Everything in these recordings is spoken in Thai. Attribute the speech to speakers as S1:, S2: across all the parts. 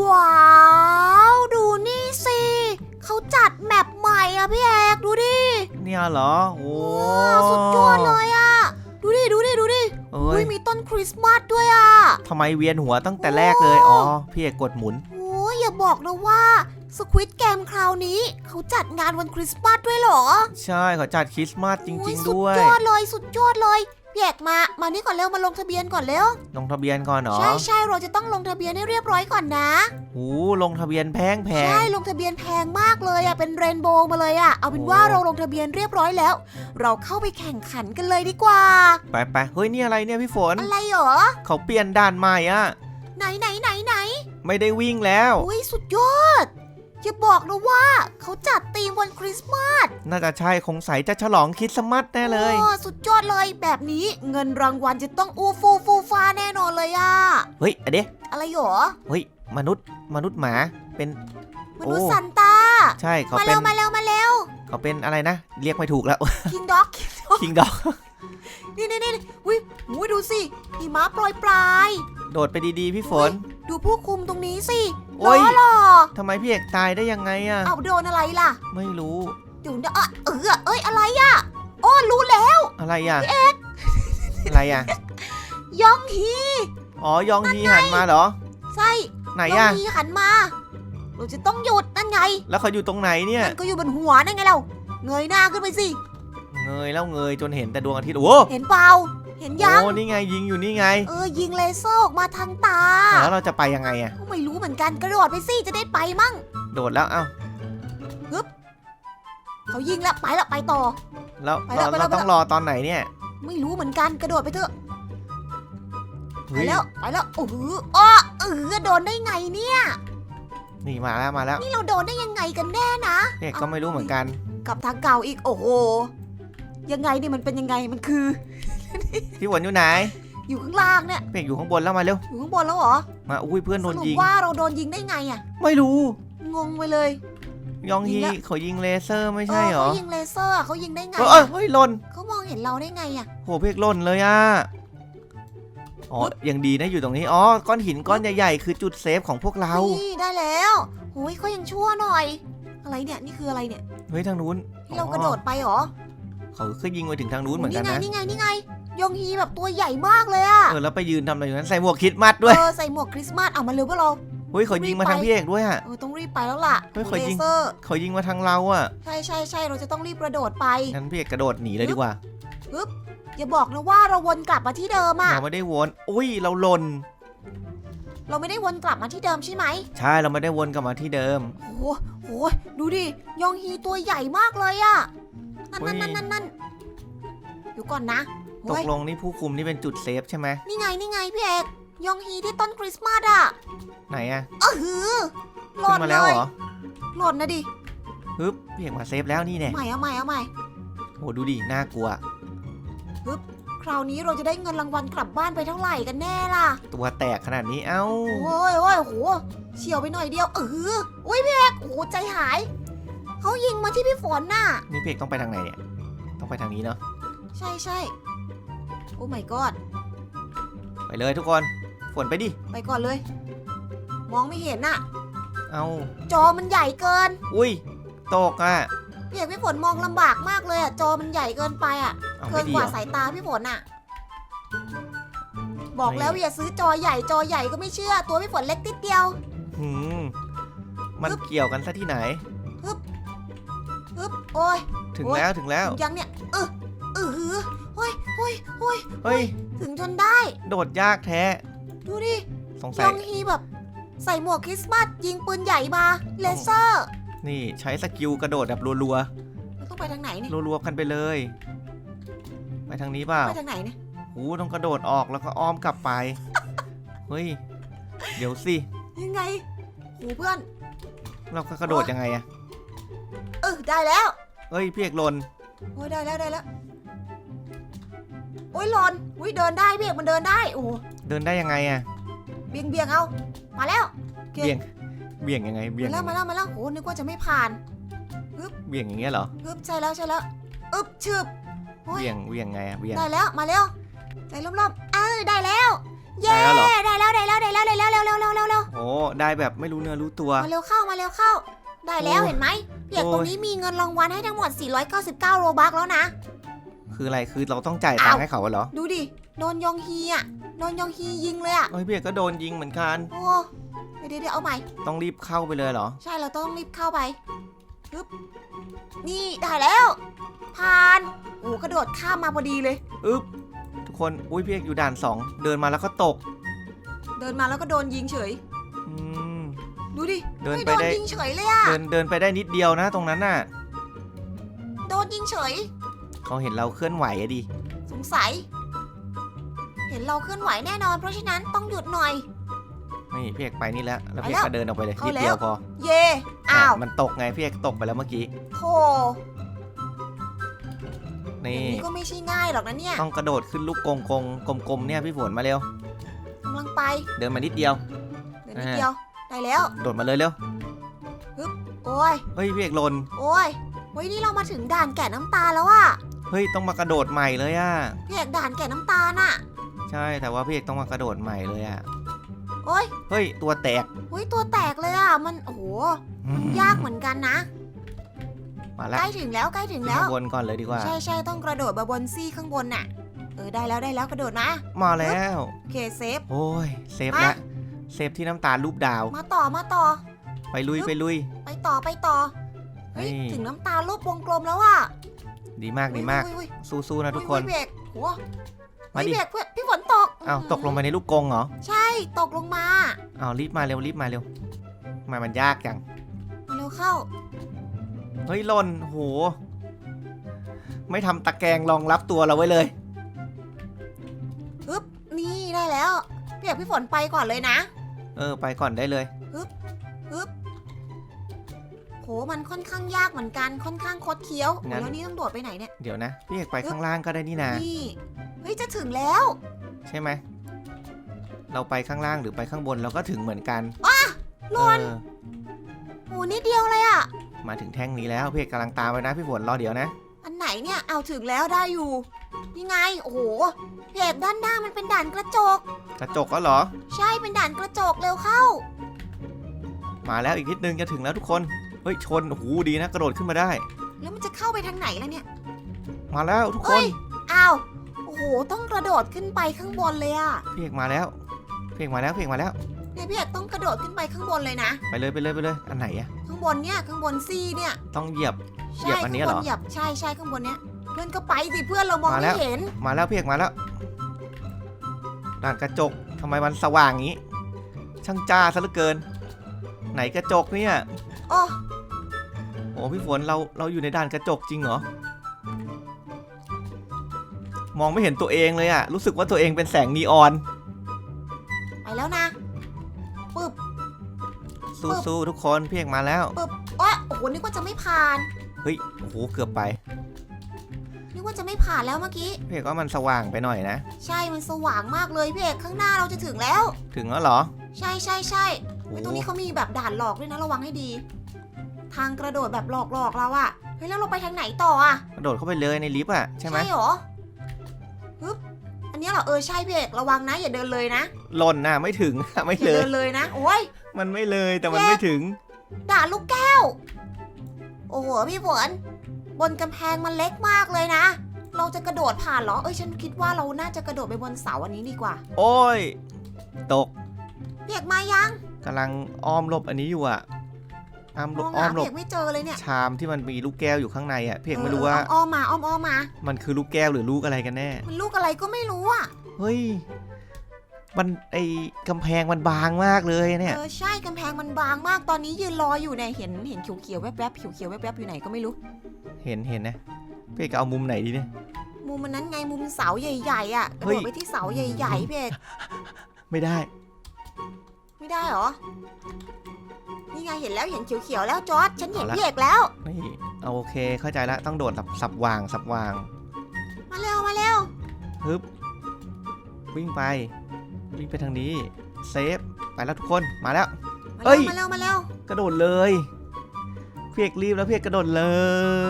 S1: ว้าว ดูนี่สิเขาจัดแมปใหม่อะพี่เอกดูดิ
S2: เนี่ยเหรอ โอ้
S1: ว้าวสุดยอดเลยอะดูดิดูดิดูดิ
S2: เอ้
S1: อุ้
S2: ย
S1: ยมีต้นคริสต์มาสด้วยอะ
S2: ทำไมเวียนหัวตั้งแต่แรกเลย อ๋อ พี่เอกกดหมุน
S1: โอ้ยอย่าบอกนะว่าสควิตเกมคราวนี้ เขาจัดงานวันคริสต์มาสด้วยเหรอ
S2: ใช่เขาจัดคริสต์มาสจ
S1: โอ้
S2: ริง
S1: สุ
S2: ๆด้วย
S1: สุดยอดเลยสุดยอดเลย พี่เอกมา มานี่ก่อนเร็ว มาลงทะเบียนก่อนเร็ว
S2: ลงทะเบียนก่อนเหรอ
S1: ใช่ใช่เราจะต้องลงทะเบียนให้เรียบร้อยก่อนนะ
S2: โอ้ลงทะเบียนแพงแพง
S1: ใช่ลงทะเบียนแพงมากเลยอะเป็นเรนโบว์มาเลยอะเอาเป็น
S2: โอ้
S1: ว่าเราลงทะเบียนเรียบร้อยแล้ว เราเข้าไปแข่งขันกันเลยดีกว่า
S2: ไปไปเฮ้ยนี่อะไรเนี่ยพี่ฝน
S1: อะไรเหรอ
S2: เขาเปลี่ยนด่านใหม่อะ
S1: ไหนไหนไหนไหน
S2: ไม่ได้วิ่งแล้ว
S1: อุ้ยสุดยอดอย่าบอกนะว่าเขาจัดธีมวันคริสต์มาส
S2: น่าจะใช่คงใสจะฉลองคริสต์มาสแน่เลย
S1: โอ้สุดยอดเลยแบบนี้เงินรางวัลจะต้องอู้ฟูฟูฟ้าแน่นอนเลยอะ
S2: เฮ้ยอะเดะ
S1: อะไรเหรอ
S2: เฮ้ยมนุษย์มนุษย์หมาเป็น
S1: มนุษย์
S2: โอ้
S1: ซันต้า
S2: ใช่เขา
S1: มา
S2: เป็
S1: เร็
S2: น
S1: วมาเร็วมาเร็ว
S2: เขาเป็นอะไรนะ เรียกไม่ถูกแล้ว
S1: คิงด็อก
S2: คิงดอก
S1: นี่นี่นี่อุ้ยอุ้ยดูสิหิมะโปรยปลาย
S2: โดดไปดีๆ พี่ฝน
S1: ดูผู้คุมตรงนี้สิ
S2: โอ้
S1: ล้อยหล่อ
S2: ทำไมพี่เอกตายได้ยังไงอะ
S1: เอาโดนอะไรล่ะ
S2: ไม่รู้
S1: เดี๋ยวนะเออเออเอ้ยอะไรอะโอ้รู้แล้ว
S2: อะไรอะอะไรอะ
S1: ยองฮี
S2: อ๋อยองฮีหันมาเหรอ
S1: ใช่
S2: ไหน
S1: ยอ
S2: อะ
S1: งฮีหันมาเราจะต้องหยุดนั่นไง
S2: แล้วเขาอยู่ตรงไหนเนี่ย
S1: มันก็อยู่บนหัวนั่นไงเราเงยหน้าขึ้นไปสิ
S2: เงยแล้วเงยจนเห็นแต่ดวงอาทิตย์โอ้
S1: เห็นเปล่า เห็นยัง
S2: โอ้นี่ไงยิงอยู่นี่ไง
S1: เออยิงเลเซอร์ออกมาทางตา
S2: แล้วเราจะไปยังไงอะ
S1: ก็ไม่รู้เหมือนกันกระโดดไปสิจะได้ไปมั่ง
S2: โดดแล้วเอ้า
S1: เขายิงแล้วไปแล้วไปต่อ
S2: แล้ว
S1: ไปแล้
S2: เรา
S1: วไปแล้ว
S2: เราต้องรอตอนไหนเนี่ย
S1: ไม่รู้เหมือนกันกระโดดไปเถอะไป
S2: เฮ้ย
S1: แล้วไปแล้วโอ้โหอ้อเออโดนได้ไงเนี่ย
S2: นี่มาแล้วมาแล้ว
S1: นี่เราโดนได้ยังไงกันแน่นะ
S2: พี่เอกก็ไม่รู้เหมือนกัน
S1: กลับทางเก่าอีกโอ้โหยังไงนี่มันเป็นยังไงมันคือ
S2: พี่ฝนอยู่ไหน
S1: อยู่ข้างล่างเนี่ย
S2: พี่เอกอยู่ข้างบนแล้วมาเร็ว
S1: อยู่ข้างบนแล้วเหรอ
S2: มาอุ้ยเพื่อนโด
S1: ส
S2: น
S1: รุป
S2: ยิง
S1: ว่าเราโดนยิงได้ไงอะ
S2: ไม่รู้
S1: งงไปเลย
S2: ยอง
S1: ยิ
S2: ฮี
S1: งแล้ว
S2: เขายิงเลเซอร์ไม่ใช่เหรอ
S1: เขายิงเลเซอร์อะเขายิงได้ไง
S2: เออเฮ้ยหล่น
S1: เขามองเห็นเราได้ไงอะ
S2: โหพี่เอกหล่นเลยอะอ๋อยังดีนะอยู่ตรงนี้อ๋อก้อนหินก้อนใหญ่ๆคือจุดเซฟของพวกเรา
S1: นี่ได้แล้วโอ้ยเขายังชั่วหน่อย อะไรเนี่ยนี่คืออะไรเนี่ย
S2: เฮ้ยทางนู้น
S1: ที่เรากระโดดไปเหรอ
S2: เขาขึ้นยิงไปถึงทางนู้นเหมือนกัน
S1: ไง
S2: นะ
S1: นี่ไงนี่ไงยองฮีแบบตัวใหญ่มากเลยอะ
S2: เออแล้วไปยืนทำอะไรอยู่นั้นใส่หมวกคริดมัดด้วย
S1: เออใส่หมวกคริสต์มาสเอามาเร็วพวกเรา
S2: เฮ้ยเขายิงมาทางพี่เอกด้วยอะ
S1: เออต้องรีบไปแล้วล่ะ
S2: เฮ้ยขอ
S1: เล
S2: ยิง
S1: เซอร์
S2: เขายิงมาทางเราอะ
S1: ใช่ใช่ใช่เราจะต้องรีบกระโดดไป
S2: งั้นพี่เอกกระโดดหนีเลยดีกว่า
S1: อย่าบอกนะว่าเราวนกลับมาที่เดิมอะ
S2: เราไม่ได้วนอุ้ยเราหล่น
S1: เราไม่ได้วนกลับมาที่เดิมใช่ไหม
S2: ใช่เราไม่ได้วนกลับมาที่เดิม
S1: โอ้โหโหดูดิยองฮีตัวใหญ่มากเลยอะนั่น
S2: เฮ้
S1: นั่
S2: ย
S1: นนั่นนั่นนั่นเดี๋ยวก่อนนะ
S2: ต
S1: โอ้
S2: ก
S1: ย
S2: ลงนี่ผู้คุมนี่เป็นจุดเซฟใช่ไหม
S1: นี่ไงนี่ไงพี่เอก ยองฮีที่ต้นคริสต์มาสอะ
S2: ไหนอะ
S1: เออหือหล่
S2: ขึ้
S1: น
S2: นมา
S1: เล
S2: แล้ว
S1: ย
S2: เหรอ
S1: หล่นนะดิ
S2: ฮึบพี่เอกมาเซฟแล้วนี่แน่
S1: ใหม่เอาใหม่เอาใหม่
S2: โหดูดิน่ากลัว
S1: คราวนี้เราจะได้เงินรางวัลกลับบ้านไปเท่าไหร่กันแน่ล่ะ
S2: ตัวแตกขนาดนี้เอ้า
S1: โอ้ยโอ้ยโอ้โหเฉียวไปหน่อยเดียวเอออุ้ยพี่เอกโอ้โหใจหาย เขายิงมาที่พี่ฝนน่ะ
S2: นี่พี่เอกต้องไปทางไหนเนี่ยต้องไปทางนี้เนาะ
S1: ใช่ใช่โอ้ my god
S2: ไปเลยทุกคน ฝนไปดิ
S1: ไปก่อนเลย มองไม่เห็นน่ะ
S2: เอ้า
S1: จอมันใหญ่เกิน
S2: อุ้ย ตกอะ
S1: พี่เอกพี่ฝนมองลำบากมากเลยอะจอมันใหญ่เกินไปอะ
S2: เอา
S1: เกิ
S2: ไม่
S1: น
S2: ดี
S1: ก
S2: เหร
S1: ว่า
S2: อ
S1: สายตาพี่ฝนน่ะ บอกแล้วอย่าซื้อจอใหญ่จอใหญ่ก็ไม่เชื่อ ตัวพี่ฝนเล็กนิดเดียว
S2: หืมมันเกี่ยวกันซะที่ไหน
S1: ปึ๊บโอ้ย
S2: ถึง
S1: โอ๊ย
S2: แล้วถึงแล้ว
S1: ถึงยังเนี่ยเออเออหือโอ้ยโอ้ยโอ้ย
S2: เฮ้ย
S1: ถึงจนได้
S2: โดดยากแท้
S1: ดูดิ
S2: สง
S1: ย
S2: สัย
S1: องฮีแบบ ใส่หมวกคริสต์มาสยิงปืนใหญ่มา เลเซอร์
S2: นี่ใช้สกิลกระโดดแบบรัว
S1: เราต้องไปทางไหนเนี่ย
S2: ๆ รัวๆกันไปเลย ไปทางนี้เปล่า
S1: ไปทางไหนเนี่ย
S2: หูต้องกระโดดออกแล้วก็อ้อมกลับไป เฮ้ย เดี๋ยวสิ
S1: ยังไงโหเพื่อน
S2: เราก็กระโดดยังไงอะ
S1: เออได้แล้ว
S2: เฮ้ยพี่เอกหล่น
S1: โอ้ยได้แล้วได้แล้ว โอ้ยหลอนอุ้ยเดินได้พี่เอกมันเดินได้ โอ้โห
S2: เดินได้ยังไงอะ
S1: เบียงเบียงเอา มาแล้ว เก่ง
S2: เบี่ยงเบี่ยงยังไงเบี่ยง
S1: มาแล้วมาแล้วมาแล้วโอ้นึกว่าจะไม่ผ่าน
S2: เบี่ยงอย่างเงี้ยเหรอ
S1: อึบใช่แล้วใช่แล้วอึบชึบโอ้ย
S2: เบี่ยงเบี่ยงไงอะเบี่ยง
S1: ได้แล้วมาแล้วใจร่มๆเออได้แล้วเย้
S2: ได้แล้วเหรอ
S1: ได้แล้วได้แล้วได้แล้วได้แล้วเร็วเร็วเร็วเร็วเร็ว
S2: โอ้ได้แบบไม่รู้เนื้อรู้ตัว
S1: มาเร็วเข้ามาเร็วเข้า ได้แล้ว
S2: โอ้
S1: เห็นไหมเพียก
S2: โอ้ย
S1: ตรงนี้มีเงินรางวัลให้ทั้งหมด 499 โรบัคแล้วนะ
S2: คืออะไรคือเราต้องจ่ายตังค์ให้เขาเหรอ
S1: ดูดิ โดนยองฮีอะโดนยองฮียิงเลยอะ
S2: เฮ้ยพี่เอกก็โดนยิงเหมือนกัน
S1: โอ้เดี๋ยวเดี๋ยวเดี๋ยวเอาใหม่
S2: ต้องรีบเข้าไปเลยเหรอ
S1: ใช่เราต้องรีบเข้าไปปึ๊บนี่ได้แล้วผ่านโอ้กระโดดข้ามมาพอดีเลย
S2: อึ๊บทุกคนอุ้ยพี่เอกอยู่ด่านสองเดินมาแล้วก็ตก
S1: เดินมาแล้วก็โดนยิงเฉย
S2: อืม
S1: ดูดิ
S2: เดิน
S1: ฮ้ย
S2: ไป
S1: โดน
S2: ได้
S1: ยิงเฉยเลยอะ
S2: เดินเดินไปได้นิดเดียวนะตรงนั้นน่ะ
S1: โดนยิงเฉย
S2: เขาเห็นเราเคลื่อนไหวอะดิ
S1: สงสัยเห็นเราเคลื่อนไหวแน่นอน เพราะฉะนั้นต้องหยุดหน่อย
S2: นี่พี่เอกไปนี่แล้ว แล้ว
S1: ไป
S2: พี่เอ
S1: แล้ว
S2: กก็เดินออกไปเลย
S1: เข้า
S2: นิดเดียว
S1: แล้ว
S2: พอ
S1: เย่อ้าว
S2: มันตกไงพี่เอกตกไปแล้วเมื่อกี้
S1: โธ
S2: นี่
S1: อย่างนี้ก็ไม่ใช่ง่ายหรอกนะเนี่ย
S2: ต้องกระโดดขึ้นลูกกงกงกลมกลมๆเนี่ยพี่ฝนมาเร็ว
S1: กำลังไป
S2: เดินมานิดเดียว
S1: เดี๋ยวนิดเดียว ได้แล้ว
S2: โดดมาเลยเร็ว
S1: โอ้ย
S2: เฮ้ยพี่เอกหล่น
S1: โอ้ยเฮ้ยนี่เรามาถึงด่านแก่น้ำตาแล้วอะ
S2: เฮ้ยต้องมากระโดดใหม่เลยอะ
S1: พี่เอกด่านแก่น้ำตาลน่ะ
S2: ใช่แต่ว่าพี่เอกต้องมากระโดดใหม่เลยอะ
S1: โอ้ย
S2: เฮ้ยตัวแตก
S1: เฮ้ยตัวแตกเลยอะมันโอ้โห
S2: อืม
S1: ยากเหมือนกันนะ
S2: มาแล้ว
S1: ใกล้ถึงแล้วใกล้ถึงแล้ว
S2: ข้างบนก่อนเลยดีกว่า
S1: ใช่ใช่ต้องกระโดดมาบนซี่ข้างบนน่ะ เออได้แล้วได้แล้วกระโดดนะ
S2: มาแล้ว
S1: โอเคเซฟ
S2: โอ้ยเซฟ
S1: มา
S2: แล้วเซฟที่น้ำตาลรูปดาว
S1: มาต่อมาต่อ
S2: ไปลุย
S1: ปึ๊บ
S2: ไปลุย
S1: ไปต่อไปต่อ เฮ้ย
S2: นี่
S1: ถึงน้ำตาลรูปวงกลมแล้วอะ
S2: ดีมากดีมาก
S1: อุ๊ย
S2: สู้ๆนะทุกคน
S1: อุ๊ยอุ๊ยเบรกโห
S2: มาดิ
S1: เฮ้ยเบรกเพื่อนพี่ฝนตก
S2: อ้าวตกลงไปในลูกกรงเหรอ
S1: ใช่ตกลงมา
S2: อ้าวรีบมาเร็วรีบมาเร็วทำไมมันยากจัง
S1: มาเร็วเข้า
S2: เฮ้ยหล่นโห ไม่ทำตะแกรงรองรับตัวเราไว้เลย
S1: ปึ๊บนี่ได้แล้วพี่เอกพี่ฝนไปก่อนเลยนะ
S2: เออไปก่อนได้เลย
S1: ปึ๊บโหมันค่อนข้างยากเหมือนกันค่อนข้างคดเคี้ยวโห
S2: งั้น
S1: แล้วนี่ต้องโดดไปไหนเนี่ย
S2: เดี๋ยวนะพี่เอกไปข้างล่างก็ได้นี่นะ
S1: นี่ เฮ้ยจะถึงแล้ว
S2: ใช่ไหมเราไปข้างล่างหรือไปข้างบนเราก็ถึงเหมือนกัน
S1: หล่น
S2: เออ
S1: โหนิดเดียวเลยอะ
S2: มาถึงแท่งนี้แล้วพี่เอกกำลังตามไปนะพี่ฝนรอเดี๋ยวนะ
S1: อันไหนเนี่ยเอาถึงแล้วได้อยู่นี่ไงโอ้โหพี่เอกด้านหน้ามันเป็นด่านกระจก
S2: กระจกก็เหรอ
S1: ใช่เป็นด่านกระจกเร็วเข้า
S2: มาแล้วอีกนิดนึงจะถึงแล้วทุกคนเฮ้ยชนโอ้โหดีนะกระโดดขึ้นมาได้
S1: แล้วมันจะเข้าไปทางไหนล่ะเนี่ย
S2: มาแล้วทุกค
S1: เอ้
S2: น
S1: ย อ้าว โอ้โห ต้องกระโดดขึ้นไปข้างบนเลยอะ
S2: พี่เอกมาแล้วพี่เอกมาแล้วพี่เอกมาแล้ว
S1: เนี่ยพี่เอกต้องกระโดดขึ้นไปข้างบนเลยนะ
S2: ไปเลยไปเลยไปเลยอันไหนอะ
S1: ข้างบนเนี่ยข้างบนซี่เนี่ย
S2: ต้องเหยียบ เหยี
S1: ใช่
S2: ยบอันนี้
S1: ข้าง
S2: เหร
S1: บ
S2: อ
S1: นเหยียบใช่ใช่ข้างบนเนี้ยเพื่อนก็ไปสิเพื่อนเรามอง
S2: มาแล้
S1: ไม่
S2: ว
S1: เห็น
S2: มาแล้วพี่เอกมาแล้วด่านกระจกทำไมมันสว่างงี้ ช่างจ้าซะเหลือเกิน ไหนกระจกเนี่ย
S1: โอ้
S2: โอ้พี่ฝนเราเราอยู่ในด่านกระจกจริงเหรอ มองไม่เห็นตัวเองเลยอะรู้สึกว่าตัวเองเป็นแสงนีออน
S1: ไปแล้วนะปึ๊บ
S2: สู้ๆทุกคนพี่เอกมาแล้ว
S1: ปึ๊บโอ้โอ้โหนึกว่าจะไม่ผ่าน
S2: เฮ้ยโอ้โหเกือบไป
S1: นึกว่าจะไม่ผ่านแล้วเมื่อกี้
S2: พี่เอกว่ามันสว่างไปหน่อยนะ
S1: ใช่มันสว่างมากเลยพี่เอกข้างหน้าเราจะถึงแล้ว
S2: ถึงแล้วเหรอ
S1: ใช่ใช่ใช่
S2: โอ้
S1: เฮ้ยตรงนี้เขามีแบบด่านหลอกด้วยนะระวังให้ดี ทางกระโดดแบบหลอกหลอกๆเราอะเฮ้ยแล้วเราไปทางไหนต่ออะ
S2: กระโดดเข้าไปเลยในลิฟต์อะใช่ไหม
S1: เหรอ ฮึบอันเนี้ยเหรอเออใช่พี่เอกระวังนะอย่าเดินเลยนะ
S2: หล่นน่ะไม่ถึง ไม่
S1: อย่า
S2: เลย
S1: เดินเลยนะโอ้ย
S2: มันไม่เลยแต่มันไม่ถึง
S1: ด่านลูกแก้ว โอ้โห พี่ฝนบนกำแพงมันเล็กมากเลยนะ เราจะกระโดดผ่านเหรอ เอ้ย ฉันคิดว่าเราน่าจะกระโดดไปบนเสาอันนี้ดีกว่า
S2: โอ้ย ตก
S1: เปียกมายัง
S2: กำลังอ้อมหลบอันนี้อยู่อะ อ้อมหล
S1: ม
S2: บ
S1: อง
S2: อ้อ
S1: หาม
S2: หลบ
S1: เปียกไม่เจอเลยเนี่ย
S2: ชามที่มันมีลูกแก้วอยู่ข้างในอะพี่เอกไม่รู้ว่า
S1: เอออ้อมๆมาอ้อมอ้อมๆมา
S2: มันคือลูกแก้วหรือลูกอะไรกันแน่
S1: มันลูกอะไรก็ไม่รู้อะ
S2: เฮ้ยมันไอ้กำแพงมันบางมากเลยเนี่ย
S1: เออใช่กำแพงมันบางมากตอนนี้ยืนรออยู่เนี่ยเห็นเห็นเขียวเขียวๆแวบๆเขียวเขียวๆแวบๆอยู่ไหนก็ไม่รู้
S2: เห็นเห็นนะพี่เอกเอามุมไหนดีเนี่ย
S1: มุมมันนั้นไงมุมเสาใหญ่ๆอะกระ
S2: เฮ้
S1: โด
S2: ย
S1: ดไปที่เสาใหญ่ๆพี่เอก
S2: ไม่ได้
S1: ไม่ได้เหรอ นี่ไงเห็นแล้วเห็นเขียวเขียวๆแล้วจอร์ดฉันเห็น
S2: เอาละ
S1: พี่เอกแล้ว
S2: นี่เอาโอเคเข้าใจละต้องโดดสับสับวางสับวาง
S1: มาเร็วมาเร็ว
S2: ฮึบวิ่งไป วิ่งไปทางนี้เซฟไปแล้วทุกคนมาแล้ว
S1: มา
S2: เอ้
S1: เร็
S2: ย
S1: วมาเร็วมาเร็ว
S2: กระโดดเลยพี่เอกรีบแล้วพี่เอกกระโดดเล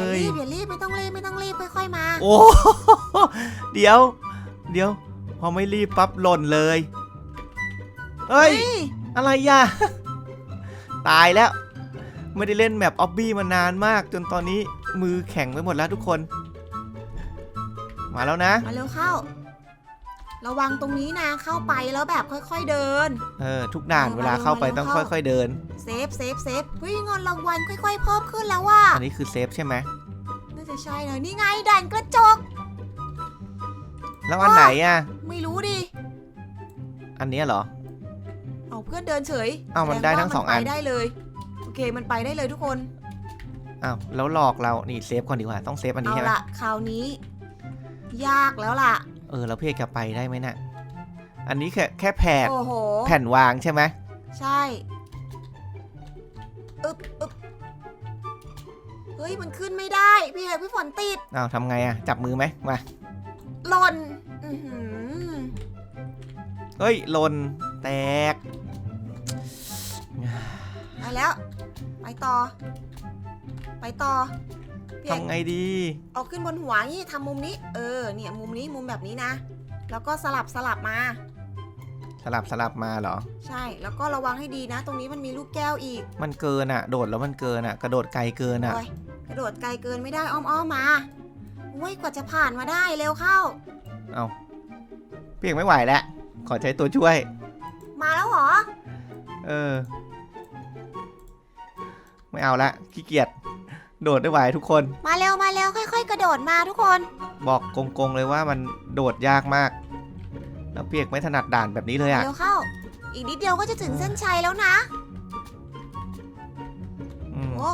S1: อย่าย รีบอย่ารีบไม่ต้องรีบไม่ต้องรีบค่อยๆมา
S2: โอ้ เดี๋ยว เดี๋ยว พอไม่รีบปั๊บหล่นเลยเอ้ย
S1: เฮ้ย
S2: อะไรย่ะ ตายแล้ว ไม่ได้เล่นแมปออบบี้มานานมาก จนตอนนี้มือแข็งไปหมดแล้วทุกคน มาแล้วนะ
S1: มาเร็วเข้า ระวังตรงนี้นะเข้าไปแล้วแบบค่อยๆเดิน
S2: เออ ทุกด่าน
S1: เออ
S2: เวลาเข้าไป
S1: มาเร็ว
S2: ต้อง
S1: เข้า
S2: ค่อย ๆเดิน
S1: เซฟเซฟเซฟเฮ้ยเงินรางวัลค่อย ๆ เพิ่มขึ้นแล้วว่ะ
S2: อันนี้คือเซฟใช่ไหม
S1: น่าจะใช่เลยนี่ไงด่านกระจก
S2: แล้วอันไหนอะ
S1: ไม่รู้ดิ
S2: อันเนี้ยเหรอ
S1: เอาเพื่อนเดินเฉย
S2: เอามันได้ทั้งสองอัน
S1: แดว่ามัไปได้เลย โอเคมันไปได้เลยทุกคน
S2: อ้าวแล้วหลอกเรานี่เซฟก่อนดีกว่าต้องเซฟอันนี้
S1: เอา
S2: ใช่ไหม
S1: ละคราวนี้ ยากแล้วล่ะ
S2: เออแล้วพี่เอกจะไปได้ไหมน่ะอันนี้แค่แค่แผน
S1: โอ้โห
S2: แผ่นวางใช่ไหม
S1: ใช่อึบอึบเฮ้ย มันขึ้นไม่ได้ พี่เอกพี่ฝนติด
S2: อ้าวทำไงอะจับมือไหมมา
S1: หล่น อื้อหือ
S2: เฮ้ยหล่นแตก
S1: ไปแล้ว ไปต่อ ไปต่อพี่เอก
S2: ทำไงดี
S1: เอาขึ้นบนหัวนี่ทำมุมนี้ เออ เนี่ยมุมนี้มุมแบบนี้นะ แล้วก็สลับสลับมา
S2: สลับสลับมาเหรอ
S1: ใช่ แล้วก็ระวังให้ดีนะ ตรงนี้มันมีลูกแก้วอีก
S2: มันเกินอะ โดดแล้วมันเกินอะ กระโดดไกลเกินอะ
S1: โอ้ยกระโดดไกลเกินไม่ได้อ้อมอ้อมมาโอ้ยกว่าจะผ่านมาได้เร็วเข้า
S2: เอาพี่เอกไม่ไหวแล้วขอใช้ตัวช่วย
S1: มาแล้วเหรอ
S2: เออ ไม่เอาละขี้เกียจโดดได้ไหวทุกคน
S1: มาเร็วมาเร็วค่อย ๆ กระโดดมาทุกคน
S2: บอกกงๆเลยว่ามันโดดยากมากแล้วพี่เอกไม่ถนัดด่านแบบนี้เลยอะ
S1: เร็วเข้า อีกนิดเดียวก็จะถึงเส้นชัยแล้วนะ
S2: อืม
S1: โอ้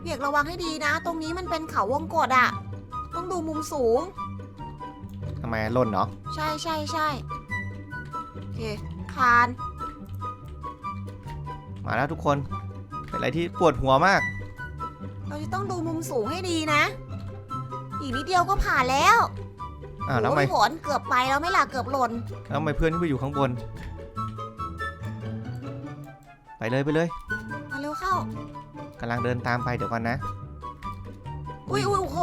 S1: เบียกระวังให้ดีนะ ตรงนี้มันเป็นเขาวงกดอะต้องดูมุมสูง
S2: ทำไมหล่นเนาะ
S1: ใช่ใช่ใช่โอเคผ่าน
S2: มาแล้วทุกคนเป็น อะไรที่ปวดหัวมาก
S1: เราจะต้องดูมุมสูงให้ดีนะ อีกนิดเดียวก็ผ่านแล้ว
S2: อ่าวแล้วทำไม
S1: โอ้ยผลเกือบไปแล้วไม่ล่ะเกือบหล่น
S2: แล้วทำไมเพื่อนที่ไปอยู่ข้างบน ไปเลยไปเลย
S1: มาเร็วเข้า กำ
S2: ลังเดินตามไปเดี๋ยวก่อนนะ
S1: อุ้ยอุ้ยโอ้โห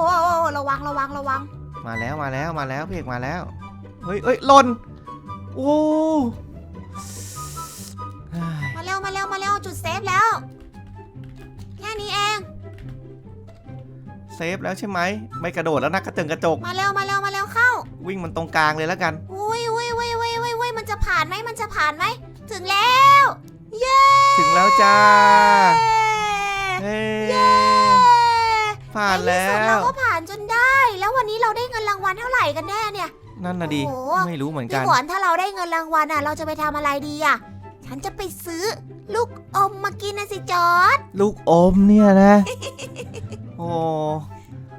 S1: ระวังระวังระวัง
S2: มาแล้วมาแล้วมาแล้วพี่เอกมาแล้ว เฮ้ยเอ้ยหล่นโอ้เฮ้ย
S1: มาเร็วมาเร็วมาเร็วจุดเซฟแล้วแค่ นี้เอง
S2: เซฟแล้วใช่ไหม ไม่กระโดดแล้วนะกระเจิงกระจก
S1: มาเร็วมาเร็วมาเร็วเข้า
S2: วิ่งมันตรงกลางเลยแล้วกัน
S1: อุ้ยอุ้ยอุ้ยอุ้ยอุ้ยอุ้ยมันจะผ่านไหมมันจะผ่านไหม ถึงแล้ว เย้
S2: ถึงแล้วจ้า
S1: เย้
S2: เฮ้ผ่านแล้
S1: ในที่สุดเรา
S2: ว
S1: ก็ผ่านจนได้ แล้ววันนี้เราได้เงินรางวัลเท่าไหร่กันแน่เนี่ย
S2: นั่นนะดิ
S1: โอ้โห
S2: ไม่รู้เหมือน
S1: พี่
S2: กัน
S1: หวนถ้าเราได้เงินรางวัลอะ เราจะไปทำอะไรดีอะ ฉันจะไปซื้อ ลูกอมมากินนะสิจอร์ด
S2: ลูกอมเนี่ยนะ โอ้